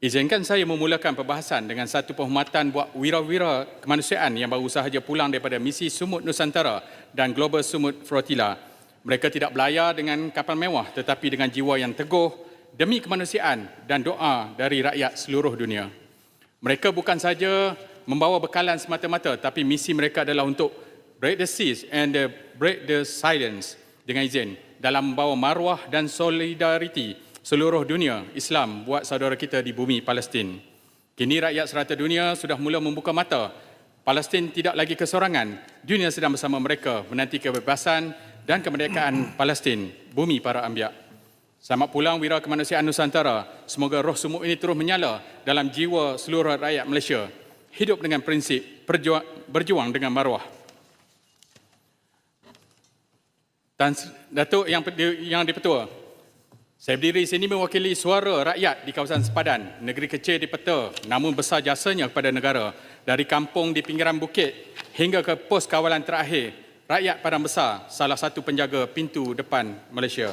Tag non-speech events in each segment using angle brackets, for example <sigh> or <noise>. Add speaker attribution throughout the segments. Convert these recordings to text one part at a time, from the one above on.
Speaker 1: Izinkan saya memulakan perbahasan dengan satu penghormatan buat wira-wira kemanusiaan yang baru sahaja pulang daripada misi Sumut Nusantara dan Global Sumut Flotilla. Mereka tidak belayar dengan kapal mewah tetapi dengan jiwa yang teguh demi kemanusiaan dan doa dari rakyat seluruh dunia. Mereka bukan saja membawa bekalan semata-mata tapi misi mereka adalah untuk break the seas and uh, break the silence dengan izin dalam membawa maruah dan solidariti seluruh dunia Islam buat saudara kita di bumi Palestin. Kini rakyat serata dunia sudah mula membuka mata. Palestin tidak lagi kesorangan. Dunia sedang bersama mereka menanti kebebasan dan kemerdekaan <clears throat> Palestin, bumi para ambiak. Selamat pulang wira kemanusiaan Nusantara. Semoga roh sumuk ini terus menyala dalam jiwa seluruh rakyat Malaysia. Hidup dengan prinsip berjuang, berjuang dengan maruah. Dan Datuk yang yang dipetua, saya berdiri sini mewakili suara rakyat di kawasan Sepadan, negeri kecil di peta namun besar jasanya kepada negara. Dari kampung di pinggiran bukit hingga ke pos kawalan terakhir, rakyat Padang Besar salah satu penjaga pintu depan Malaysia.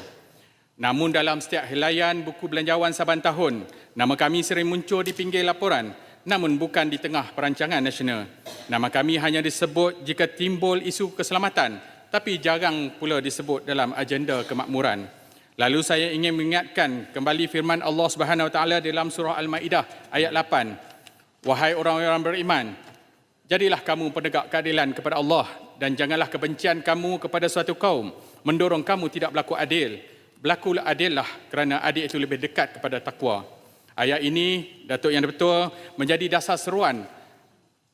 Speaker 1: Namun dalam setiap helaian buku belanjawan saban tahun, nama kami sering muncul di pinggir laporan namun bukan di tengah perancangan nasional. Nama kami hanya disebut jika timbul isu keselamatan tapi jarang pula disebut dalam agenda kemakmuran. Lalu saya ingin mengingatkan kembali firman Allah Subhanahu Wa Taala dalam surah Al-Maidah ayat 8. Wahai orang-orang beriman, jadilah kamu penegak keadilan kepada Allah dan janganlah kebencian kamu kepada suatu kaum mendorong kamu tidak berlaku adil. Berlakulah adillah kerana adil itu lebih dekat kepada takwa. Ayat ini, Datuk Yang Betul, menjadi dasar seruan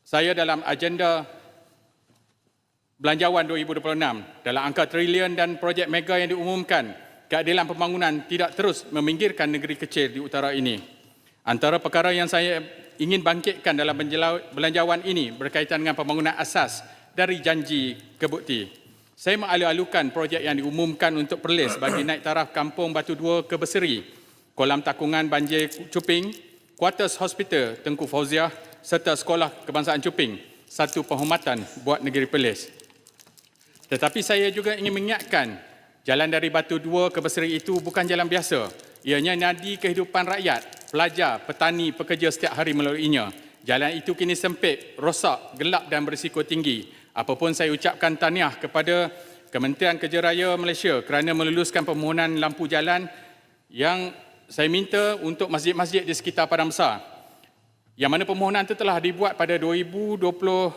Speaker 1: saya dalam agenda Belanjawan 2026 dalam angka trilion dan projek mega yang diumumkan keadilan pembangunan tidak terus meminggirkan negeri kecil di utara ini. Antara perkara yang saya ingin bangkitkan dalam belanjawan ini berkaitan dengan pembangunan asas dari janji ke bukti. Saya mengalu-alukan projek yang diumumkan untuk Perlis bagi naik taraf kampung Batu Dua ke Berseri, kolam takungan banjir Cuping, quarters hospital Tengku Fauziah serta sekolah kebangsaan Cuping, satu penghormatan buat negeri Perlis. Tetapi saya juga ingin mengingatkan Jalan dari Batu Dua ke Berseri itu bukan jalan biasa. Ianya nadi kehidupan rakyat, pelajar, petani, pekerja setiap hari melaluinya. Jalan itu kini sempit, rosak, gelap dan berisiko tinggi. Apapun saya ucapkan tahniah kepada Kementerian Kerja Raya Malaysia kerana meluluskan permohonan lampu jalan yang saya minta untuk masjid-masjid di sekitar Padang Besar. Yang mana permohonan itu telah dibuat pada 2020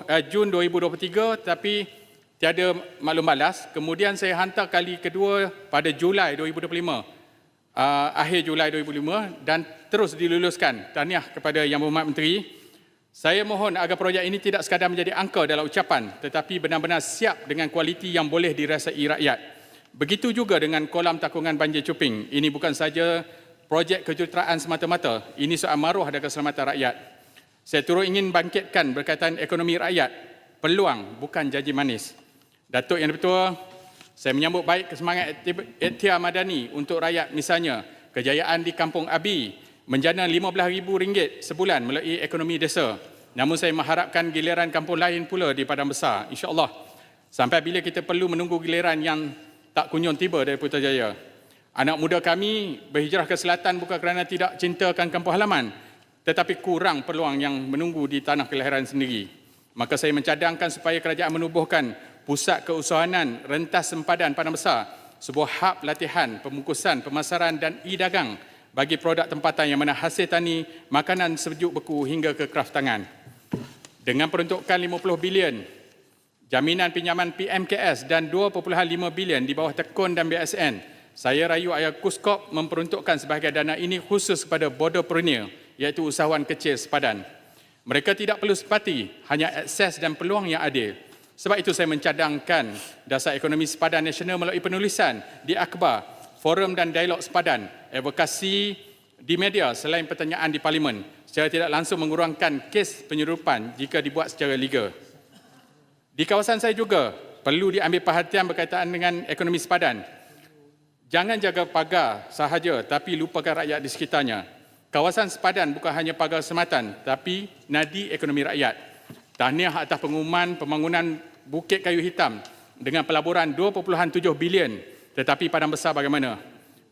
Speaker 1: eh, Jun 2023 tapi tiada maklum balas. Kemudian saya hantar kali kedua pada Julai 2025. Uh, akhir Julai 2005 dan terus diluluskan. Tahniah kepada Yang Berhormat Menteri. Saya mohon agar projek ini tidak sekadar menjadi angka dalam ucapan tetapi benar-benar siap dengan kualiti yang boleh dirasai rakyat. Begitu juga dengan kolam takungan banjir cuping. Ini bukan saja projek kejuruteraan semata-mata. Ini soal maruah dan keselamatan rakyat. Saya turut ingin bangkitkan berkaitan ekonomi rakyat. Peluang bukan janji manis. Datuk Yang Dipertua, saya menyambut baik kesemangat ikhtiar madani untuk rakyat misalnya kejayaan di Kampung Abi menjana RM15,000 sebulan melalui ekonomi desa. Namun saya mengharapkan giliran kampung lain pula di Padang Besar, insyaAllah. Sampai bila kita perlu menunggu giliran yang tak kunjung tiba dari Putrajaya. Anak muda kami berhijrah ke selatan bukan kerana tidak cintakan kampung halaman, tetapi kurang peluang yang menunggu di tanah kelahiran sendiri. Maka saya mencadangkan supaya kerajaan menubuhkan Pusat Keusahanan Rentas Sempadan Padang Besar, sebuah hub latihan, pemungkusan, pemasaran dan e-dagang bagi produk tempatan yang mana hasil tani, makanan sejuk beku hingga ke kraft tangan. Dengan peruntukan 50 bilion, jaminan pinjaman PMKS dan 2.5 bilion di bawah tekun dan BSN, saya rayu ayah Kuskop memperuntukkan sebahagian dana ini khusus kepada borderpreneur, iaitu usahawan kecil sepadan. Mereka tidak perlu sepati, hanya akses dan peluang yang adil. Sebab itu saya mencadangkan dasar ekonomi sepadan nasional melalui penulisan di akhbar, forum dan dialog sepadan, advokasi di media selain pertanyaan di parlimen secara tidak langsung mengurangkan kes penyerupan jika dibuat secara legal. Di kawasan saya juga perlu diambil perhatian berkaitan dengan ekonomi sepadan. Jangan jaga pagar sahaja tapi lupakan rakyat di sekitarnya. Kawasan sepadan bukan hanya pagar sematan tapi nadi ekonomi rakyat. Tahniah atas pengumuman pembangunan Bukit Kayu Hitam dengan pelaburan 2.7 bilion. Tetapi Padang Besar bagaimana?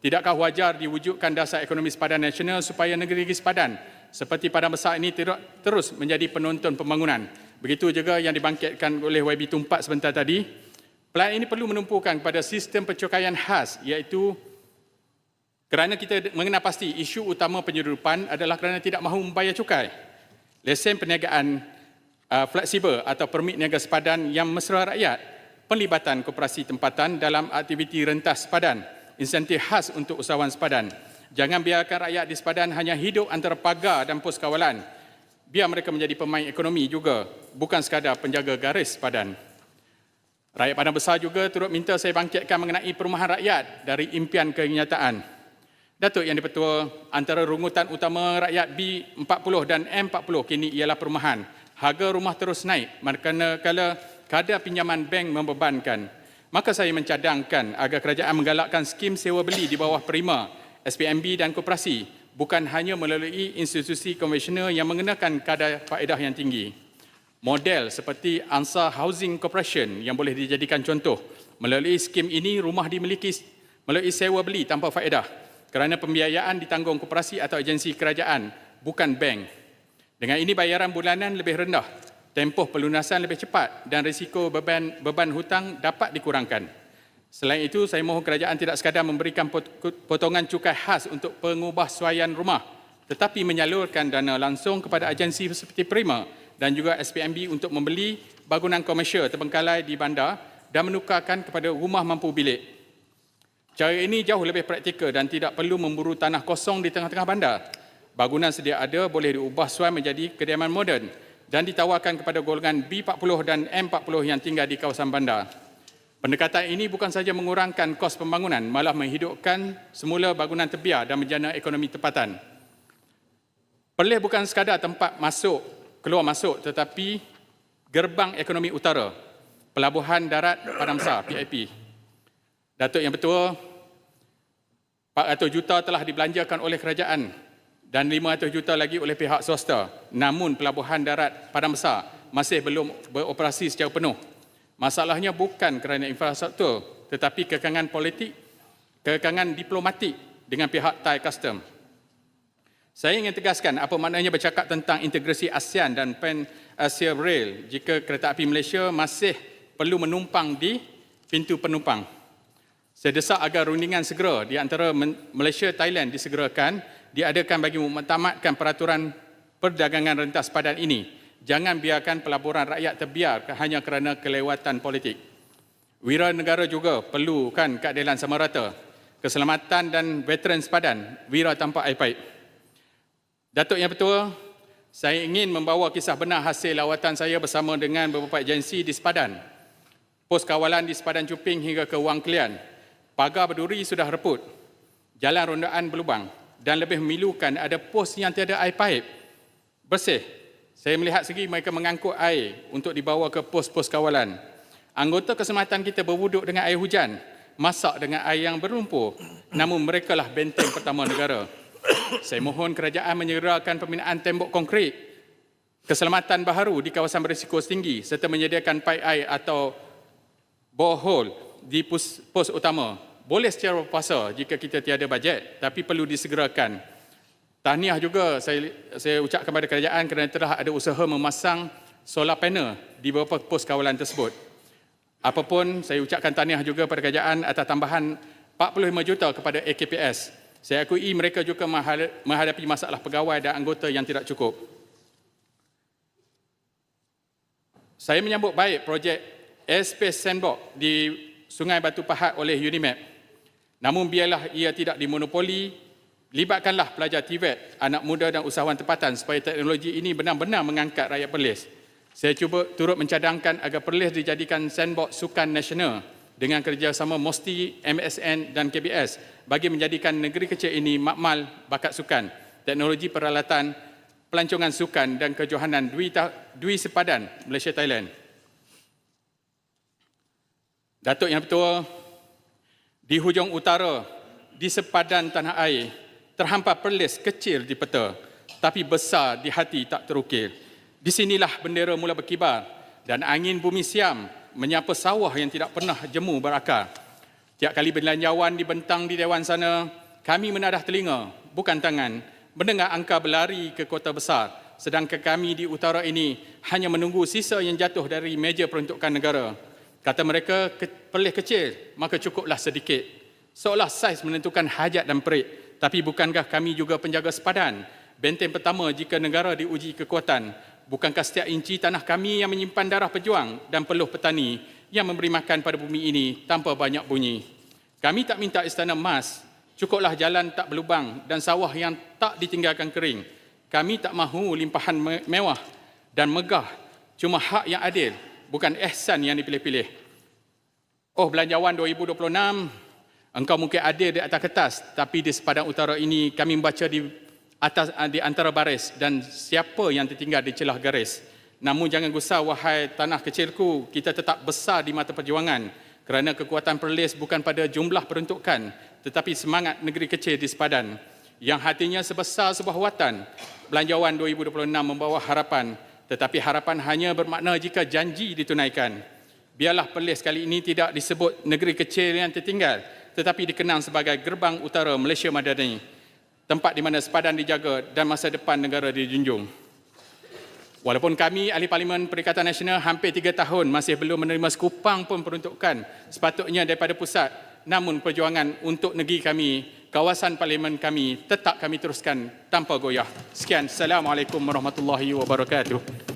Speaker 1: Tidakkah wajar diwujudkan dasar ekonomi sepadan nasional supaya negeri-negeri sepadan seperti Padang Besar ini terus menjadi penonton pembangunan. Begitu juga yang dibangkitkan oleh YB Tumpak sebentar tadi. Pelan ini perlu menumpukan kepada sistem pencukaian khas iaitu kerana kita mengenal pasti isu utama penyeludupan adalah kerana tidak mahu membayar cukai. Lesen perniagaan fleksibel atau permit niaga sepadan yang mesra rakyat, penlibatan koperasi tempatan dalam aktiviti rentas sepadan, insentif khas untuk usahawan sepadan. Jangan biarkan rakyat di sepadan hanya hidup antara pagar dan pos kawalan. Biar mereka menjadi pemain ekonomi juga, bukan sekadar penjaga garis sepadan. Rakyat Padang Besar juga turut minta saya bangkitkan mengenai perumahan rakyat dari impian ke kenyataan. Datuk Yang Dipertua, antara rungutan utama rakyat B40 dan M40 kini ialah perumahan. Harga rumah terus naik manakala kadar pinjaman bank membebankan. Maka saya mencadangkan agar kerajaan menggalakkan skim sewa beli di bawah Prima, SPMB dan koperasi bukan hanya melalui institusi konvensional yang mengenakan kadar faedah yang tinggi. Model seperti Ansar Housing Corporation yang boleh dijadikan contoh. Melalui skim ini, rumah dimiliki melalui sewa beli tanpa faedah kerana pembiayaan ditanggung koperasi atau agensi kerajaan, bukan bank. Dengan ini bayaran bulanan lebih rendah tempoh pelunasan lebih cepat dan risiko beban, beban hutang dapat dikurangkan. Selain itu, saya mohon kerajaan tidak sekadar memberikan potongan cukai khas untuk pengubah suaian rumah, tetapi menyalurkan dana langsung kepada agensi seperti Prima dan juga SPMB untuk membeli bangunan komersial terbengkalai di bandar dan menukarkan kepada rumah mampu bilik. Cara ini jauh lebih praktikal dan tidak perlu memburu tanah kosong di tengah-tengah bandar. Bangunan sedia ada boleh diubah suai menjadi kediaman moden dan ditawarkan kepada golongan B40 dan M40 yang tinggal di kawasan bandar. Pendekatan ini bukan saja mengurangkan kos pembangunan, malah menghidupkan semula bangunan terbiar dan menjana ekonomi tempatan. Perlis bukan sekadar tempat masuk, keluar masuk tetapi gerbang ekonomi utara, Pelabuhan Darat Padang Besar, PIP. Datuk yang betul, 400 juta telah dibelanjakan oleh kerajaan dan 500 juta lagi oleh pihak swasta. Namun pelabuhan darat Padang Besar masih belum beroperasi secara penuh. Masalahnya bukan kerana infrastruktur tetapi kekangan politik, kekangan diplomatik dengan pihak Thai Custom. Saya ingin tegaskan apa maknanya bercakap tentang integrasi ASEAN dan Pan Asia Rail jika kereta api Malaysia masih perlu menumpang di pintu penumpang. Saya desak agar rundingan segera di antara Malaysia Thailand disegerakan diadakan bagi mementamatkan peraturan perdagangan rentas padan ini. Jangan biarkan pelaburan rakyat terbiar hanya kerana kelewatan politik. Wira negara juga perlukan keadilan sama rata. Keselamatan dan veteran sepadan, wira tanpa air paip. Datuk Yang Betul, saya ingin membawa kisah benar hasil lawatan saya bersama dengan beberapa agensi di sepadan. Pos kawalan di sepadan Cuping hingga ke Wang Kelian. Pagar berduri sudah reput. Jalan rondaan berlubang dan lebih memilukan ada pos yang tiada air paip bersih. Saya melihat segi mereka mengangkut air untuk dibawa ke pos-pos kawalan. Anggota keselamatan kita berwuduk dengan air hujan, masak dengan air yang berlumpur. Namun mereka lah benteng pertama negara. Saya mohon kerajaan menyegerakan pembinaan tembok konkret, keselamatan baharu di kawasan berisiko tinggi serta menyediakan paip air atau borehole di pos, pos utama boleh secara berpuasa jika kita tiada bajet tapi perlu disegerakan. Tahniah juga saya saya ucapkan kepada kerajaan kerana telah ada usaha memasang solar panel di beberapa pos kawalan tersebut. Apapun saya ucapkan tahniah juga kepada kerajaan atas tambahan 45 juta kepada AKPS. Saya akui mereka juga menghadapi masalah pegawai dan anggota yang tidak cukup. Saya menyambut baik projek Airspace Sandbox di Sungai Batu Pahat oleh Unimap Namun biarlah ia tidak dimonopoli, libatkanlah pelajar TVET, anak muda dan usahawan tempatan supaya teknologi ini benar-benar mengangkat rakyat Perlis. Saya cuba turut mencadangkan agar Perlis dijadikan sandbox sukan nasional dengan kerjasama MOSTI, MSN dan KBS bagi menjadikan negeri kecil ini makmal bakat sukan, teknologi peralatan, pelancongan sukan dan kejohanan Dwi, Dwi Sepadan, Malaysia, Thailand. Datuk Yang Betul, di hujung utara, di sepadan tanah air, terhampar perlis kecil di peta, tapi besar di hati tak terukir. Di sinilah bendera mula berkibar dan angin bumi siam menyapa sawah yang tidak pernah jemu berakar. Tiap kali belanjawan dibentang di Dewan sana, kami menadah telinga, bukan tangan, mendengar angka berlari ke kota besar, sedangkan kami di utara ini hanya menunggu sisa yang jatuh dari meja peruntukan negara. Kata mereka, ke, perlih kecil, maka cukuplah sedikit. Seolah saiz menentukan hajat dan perik, tapi bukankah kami juga penjaga sepadan? Benteng pertama jika negara diuji kekuatan, bukankah setiap inci tanah kami yang menyimpan darah pejuang dan peluh petani yang memberi makan pada bumi ini tanpa banyak bunyi? Kami tak minta istana emas, cukuplah jalan tak berlubang dan sawah yang tak ditinggalkan kering. Kami tak mahu limpahan me- mewah dan megah, cuma hak yang adil, bukan ihsan yang dipilih-pilih. Oh belanjawan 2026, engkau mungkin adil di atas kertas, tapi di sepadan utara ini kami membaca di atas di antara baris dan siapa yang tertinggal di celah garis. Namun jangan gusar wahai tanah kecilku, kita tetap besar di mata perjuangan kerana kekuatan perlis bukan pada jumlah peruntukan tetapi semangat negeri kecil di sepadan yang hatinya sebesar sebuah watan. Belanjawan 2026 membawa harapan tetapi harapan hanya bermakna jika janji ditunaikan. Biarlah perlis kali ini tidak disebut negeri kecil yang tertinggal tetapi dikenang sebagai gerbang utara Malaysia Madani. Tempat di mana sepadan dijaga dan masa depan negara dijunjung. Walaupun kami ahli Parlimen Perikatan Nasional hampir tiga tahun masih belum menerima sekupang pun peruntukan sepatutnya daripada pusat, namun perjuangan untuk negeri kami, kawasan Parlimen kami tetap kami teruskan tanpa goyah. Sekian, Assalamualaikum warahmatullahi wabarakatuh.